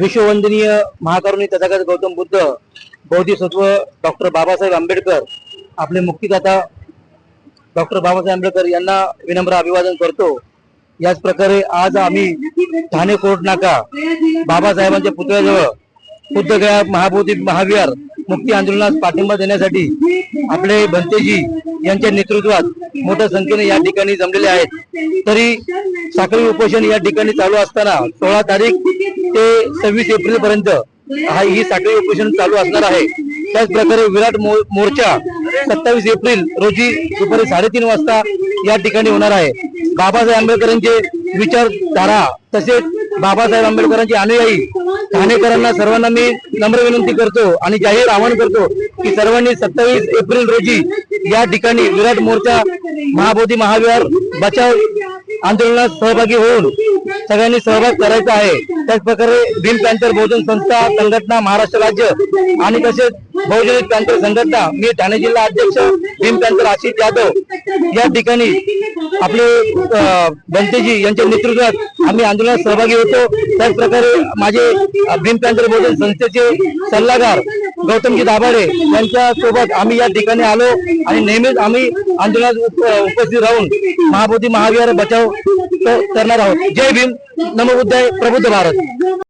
विश्ववंदनीय महाकरुणी तथागत गौतम बुद्ध बौद्धिसत्व डॉक्टर बाबासाहेब आंबेडकर आपले मुक्तिदाता डॉक्टर बाबासाहेब आंबेडकर यांना विनम्र अभिवादन करतो. याच प्रकारे आज आम्ही ठाणे कोर्ट नाका बाबासाहेबांच्या पुतळ्याजवळ बुद्धगया महाबोधी महाविहार मुक्ती आंदोलनास पाठिंबा देण्यासाठी आपले भंतेजी यांच्या नेतृत्वात मोठ्या संख्येने या ठिकाणी जमलेले आहेत. तरी साखळी उपोषण या ठिकाणी चालू असताना सोळा तारीख ते सव्वीस एप्रिल पर्यंत हा ही साखळी उपोषण चालू असणार आहे. त्याचप्रकारे विराट मो- मोर्चा सत्तावीस एप्रिल रोजी दुपारी साडेतीन वाजता या ठिकाणी होणार आहे. बाबासाहेब आंबेडकरांचे विचारधारा तसेच बाबासाहेब आंबेडकरांचे अनुयायी ठाणेकरांना सर्वांना मी नम्र विनंती करतो आणि जाहीर आवाहन करतो की सर्वांनी सत्तावीस एप्रिल रोजी या ठिकाणी विराट मोर्चा महाबोधी महाविहार बचाव आंदोलनात सहभागी होऊन सगळ्यांनी सहभाग करायचा आहे. त्याचप्रकारे भीम पॅन्थर बहुजन संस्था संघटना महाराष्ट्र राज्य आणि तसेच बहुजन पॅन्थर संघटना मी ठाणे जिल्हा अध्यक्ष भीम पॅन्थर आशिष जाधव या ठिकाणी आपले बंतेजी यांच्या नेतृत्वात आम्ही आंदोलनात सहभागी होतो. त्याच प्रकारे माझे भीम पॅन्थर बहुजन संस्थेचे सल्लागार गौतमजी दाभाडे यांच्या सोबत आम्ही या ठिकाणी आलो आणि नेहमीच आम्ही आंदोलनात उपस्थित राहून महाबोधी महाविहार बचाव करणार आहोत. जय भीम. नमोबुद्धाय प्रबुद्ध भारत